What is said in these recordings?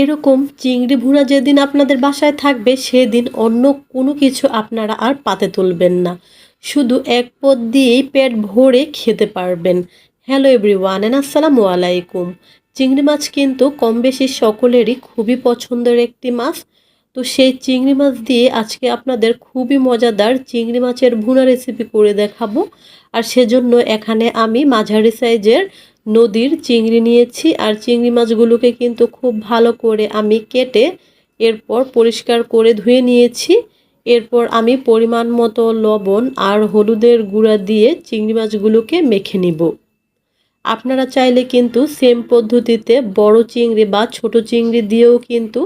এরকম চিংড়ি ভুনা যেদিন আপনাদের বাসায় থাকবে, সেদিন অন্য কোনো কিছু আপনারা আর পাতে তুলবেন না। শুধু এক পদ দিয়েই পেট ভরে খেতে পারবেন। হ্যালো এভরিওয়ান এন আসসালামু আলাইকুম। চিংড়ি মাছ কিন্তু কম বেশি সকলেরই খুবই পছন্দের একটি মাছ। তো সেই চিংড়ি মাছ দিয়ে আজকে আপনাদের খুবই মজাদার চিংড়ি মাছের ভুনা রেসিপি করে দেখাবো। আর সেজন্য এখানে আমি মাঝারি সাইজের নদীর চিংড়ি নিয়েছি আর চিংড়ি মাছগুলোকে কিন্তু খুব ভালো করে আমি কেটে এরপর পরিষ্কার করে ধুয়ে নিয়েছি। এরপর আমি পরিমাণ মতো লবণ আর হলুদের গুঁড়া দিয়ে চিংড়ি মাছগুলোকে মেখে নিব। আপনারা চাইলে কিন্তু সেম পদ্ধতিতে বড় চিংড়ি বা ছোট চিংড়ি দিয়েও কিন্তু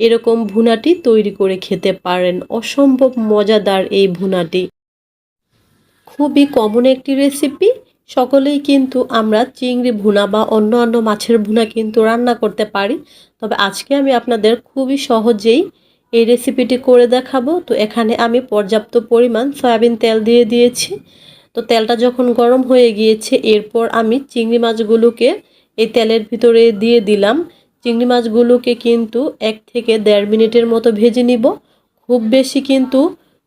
এরকম ভুনাটি তৈরি করে খেতে পারেন। অসম্ভব মজাদার এই ভুনাটি। খুবই কমন একটি রেসিপি সকলেই কিন্তু আমরা চিংড়ি ভুনা বা অন্য অন্য মাছের ভুনা কিন্তু রান্না করতে পারি। তবে আজকে আমি আপনাদের খুবই সহজেই এই রেসিপিটি করে দেখাবো। তো এখানে আমি পর্যাপ্ত পরিমাণ সয়াবিন তেল দিয়ে দিয়েছি। তো তেলটা যখন গরম হয়ে গিয়েছে, এরপর আমি চিংড়ি মাছগুলোকে এই তেলের ভিতরে দিয়ে দিলাম। চিংড়ি মাছগুলোকে কিন্তু এক থেকে দেড় মিনিটের মতো ভেজে নিব। খুব বেশি কিন্তু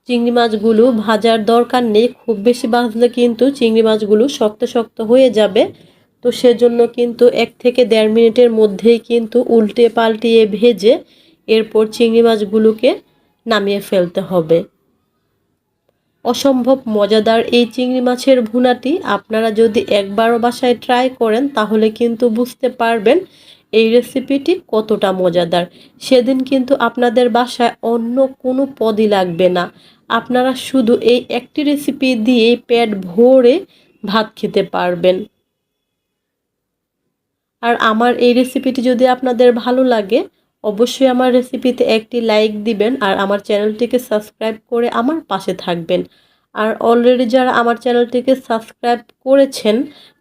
চিংড়ি মাছগুলো ভাজার দরকার নেই। খুব বেশি ভাজলে কিন্তু চিংড়ি মাছগুলো শক্ত শক্ত হয়ে যাবে। তো সেজন্য কিন্তু এক থেকে দেড় মিনিটের মধ্যেই কিন্তু উল্টে পাল্টিয়ে ভেজে এরপর চিংড়ি মাছগুলোকে নামিয়ে ফেলতে হবে। অসম্ভব মজাদার এই চিংড়ি মাছের ভুনাটি আপনারা যদি একবারও বাসায় ট্রাই করেন তাহলে কিন্তু বুঝতে পারবেন এই রেসিপিটি কতটা মজাদার। সেদিন কিন্তু আপনাদের বাসায় অন্য কোনো পদই লাগবে না। আপনারা শুধু এই একটি রেসিপি দিয়ে পেট ভরে ভাত খেতে পারবেন। আর আমার এই রেসিপিটি যদি আপনাদের ভালো লাগে, অবশ্যই আমার রেসিপিতে একটি লাইক দিবেন আর আমার চ্যানেলটিকে সাবস্ক্রাইব করে আমার পাশে থাকবেন। আর অলরেডি যারা আমার চ্যানেলটিকে সাবস্ক্রাইব করেছেন,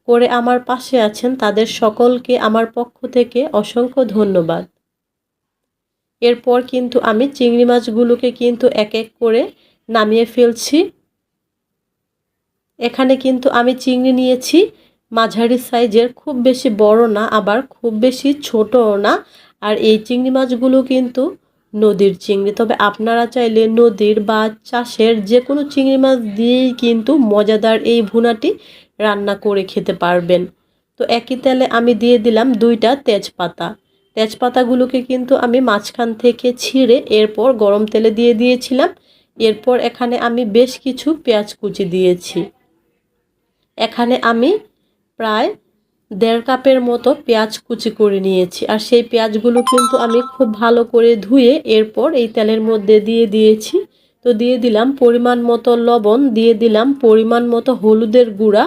করে আমার পাশে আছেন, তাদের সকলকে আমার পক্ষ থেকে অসংখ্য ধন্যবাদ। এরপর কিন্তু আমি চিংড়ি মাছগুলোকে কিন্তু এক এক করে নামিয়ে ফেলছি। এখানে কিন্তু আমি চিংড়ি নিয়েছি। মাঝারি সাইজের, খুব বেশি বড় না, আবার খুব বেশি ছোটও না। আর এই চিংড়ি মাছগুলো কিন্তু নদীর চিংড়ি। তবে আপনারা চাইলে নদীর বা চাষের যে কোনো চিংড়ি মাছ দিয়েই কিন্তু মজাদার এই ভুনাটি রান্না করে খেতে পারবেন। তো একই তেলে আমি দিয়ে দিলাম দুইটা তেজপাতা। তেজপাতাগুলোকে কিন্তু আমি মাঝখান থেকে ছিঁড়ে এরপর গরম তেলে দিয়ে দিয়েছিলাম। এরপর এখানে আমি বেশ কিছু পেঁয়াজ কুচি দিয়েছি। এখানে আমি প্রায় দেড় কাপের মতো পেঁয়াজ কুচি করে নিয়েছি আর সেই পেঁয়াজগুলো কিন্তু আমি খুব ভালো করে ধুয়ে এরপর এই তেলের মধ্যে দিয়ে দিয়েছি। তো দিয়ে দিলাম পরিমাণ মতো লবণ, দিয়ে দিলাম পরিমাণ মতো হলুদের গুঁড়া।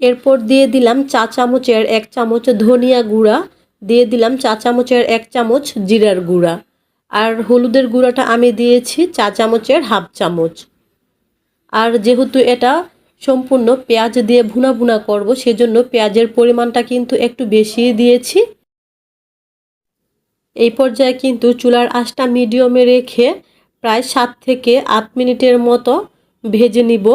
এরপর দিয়ে দিলাম চা চামচের এক চামচ ধনিয়া গুঁড়া, দিয়ে দিলাম চা চামচের এক চামচ জিরার গুঁড়া। আর হলুদের গুঁড়াটা আমি দিয়েছি চা চামচের হাফ চামচ। আর যেহেতু এটা সম্পূর্ণ পেঁয়াজ দিয়ে ভুনা ভুনা করব, সেজন্য পেঁয়াজের পরিমাণটা কিন্তু একটু বেশি দিয়েছি। এই পর্যায়ে কিন্তু চুলার আঁচটা মিডিয়ামে রেখে প্রায় সাত থেকে আট মিনিটের মতো ভেজে নিব।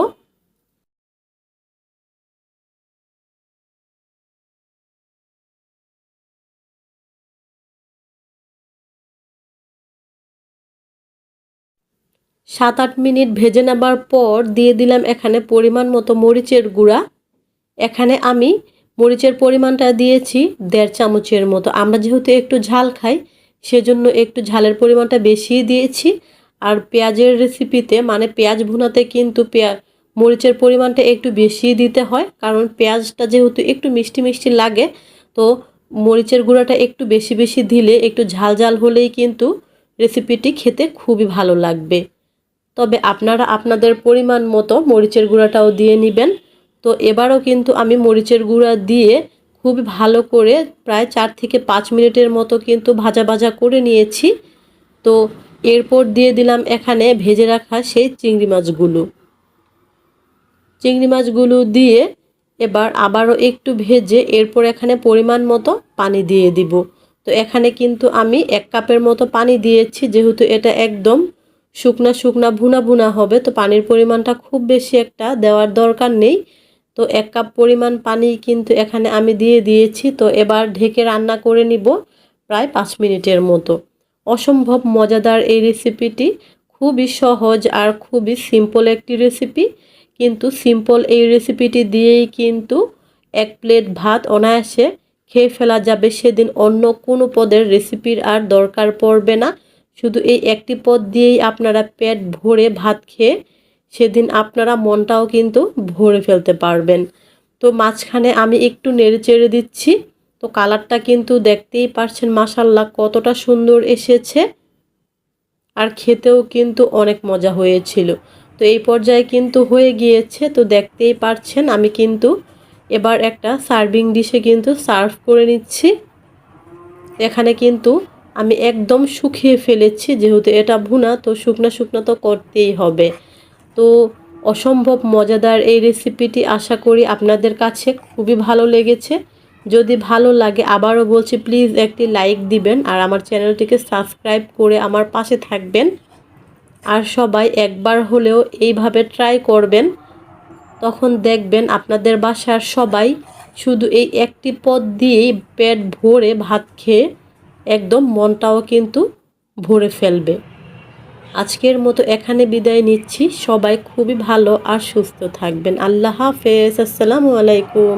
সাত আট মিনিট ভেজে নেবার পর দিয়ে দিলাম এখানে পরিমাণ মতো মরিচের গুঁড়া। এখানে আমি মরিচের পরিমাণটা দিয়েছি দেড় চামচের মতো। আমরা যেহেতু একটু ঝাল খাই, সেজন্য একটু ঝালের পরিমাণটা বেশি দিয়েছি। আর পেঁয়াজের রেসিপিতে মানে পেঁয়াজ ভুনাতে কিন্তু পেঁয়া, মরিচের পরিমাণটা একটু বেশি দিতে হয়, কারণ পেঁয়াজটা যেহেতু একটু মিষ্টি মিষ্টি লাগে, তো মরিচের গুঁড়াটা একটু বেশি বেশি দিলে একটু ঝাল ঝাল হলেই কিন্তু রেসিপিটি খেতে খুবই ভালো লাগবে। তবে আপনারা আপনাদের পরিমাণ মতো মরিচের গুঁড়াটাও দিয়ে নেবেন। তো এবারও কিন্তু আমি মরিচের গুঁড়া দিয়ে খুব ভালো করে প্রায় চার থেকে পাঁচ মিনিটের মতো কিন্তু ভাজা ভাজা করে নিয়েছি। তো এরপর দিয়ে দিলাম এখানে ভেজে রাখা সেই চিংড়ি মাছগুলো। চিংড়ি মাছগুলো দিয়ে এবার আবারও একটু ভেজে এরপর এখানে পরিমাণ মতো পানি দিয়ে দিব। তো এখানে কিন্তু আমি এক কাপের মতো পানি দিয়েছি, যেহেতু এটা একদম শুকনা শুকনা ভুনা ভুনা হবে, তো পানির পরিমাণটা খুব বেশি একটা দেওয়ার দরকার নেই। তো এক কাপ পরিমাণ পানি কিন্তু এখানে আমি দিয়ে দিয়েছি, তো এবার ঢেকে রান্না করে নিব প্রায় পাঁচ মিনিটের মতো। অসম্ভব মজাদার এই রেসিপিটি, খুবই সহজ আর খুবই সিম্পল একটি রেসিপি। কিন্তু সিম্পল এই রেসিপিটি দিয়েই কিন্তু এক প্লেট ভাত অনায়াসে খেয়ে ফেলা যাবে, সেদিন অন্য কোনো পদের রেসিপির আর দরকার পড়বে না। শুধু এই একটি পদ দিয়েই আপনারা পেট ভরে ভাত খেয়ে সেদিন আপনারা মনটাও কিন্তু ভরে ফেলতে পারবেন। তো মাঝখানে আমি একটু নেড়ে চেড়ে দিচ্ছি। তো কালারটা কিন্তু দেখতেই পারছেন মাসাল্লাহ কতটা সুন্দর এসেছে। আর খেতেও কিন্তু অনেক মজা হয়েছিল। তো এই পর্যায়ে কিন্তু হয়ে গিয়েছে। তো দেখতেই পারছেন আমি কিন্তু এবার একটা সার্ভিং ডিশে কিন্তু সার্ভ করে নিচ্ছি। এখানে কিন্তু আমি একদম শুকিয়ে ফেলেছি, যেহেতু এটা ভুনা, তো শুকনো শুকনো তো করতেই হবে। তো অসম্ভব মজাদার এই রেসিপিটি আশা করি আপনাদের কাছে খুবই ভালো লেগেছে। যদি ভালো লাগে আবারও বলছি প্লিজ একটি লাইক দিবেন আর আমার চ্যানেলটিকে সাবস্ক্রাইব করে আমার পাশে থাকবেন। আর সবাই একবার হলেও এইভাবে ট্রাই করবেন, তখন দেখবেন আপনাদের বাসার সবাই শুধু এই একটি পদ দিয়েই পেট ভরে ভাত খেয়ে একদম মনটাও কিন্তু ভরে ফেলবে। আজকের মতো এখানে বিদায় নিচ্ছি। সবাই খুবই ভালো আর সুস্থ থাকবেন। আল্লাহ হাফেজ। আসসালামু আলাইকুম।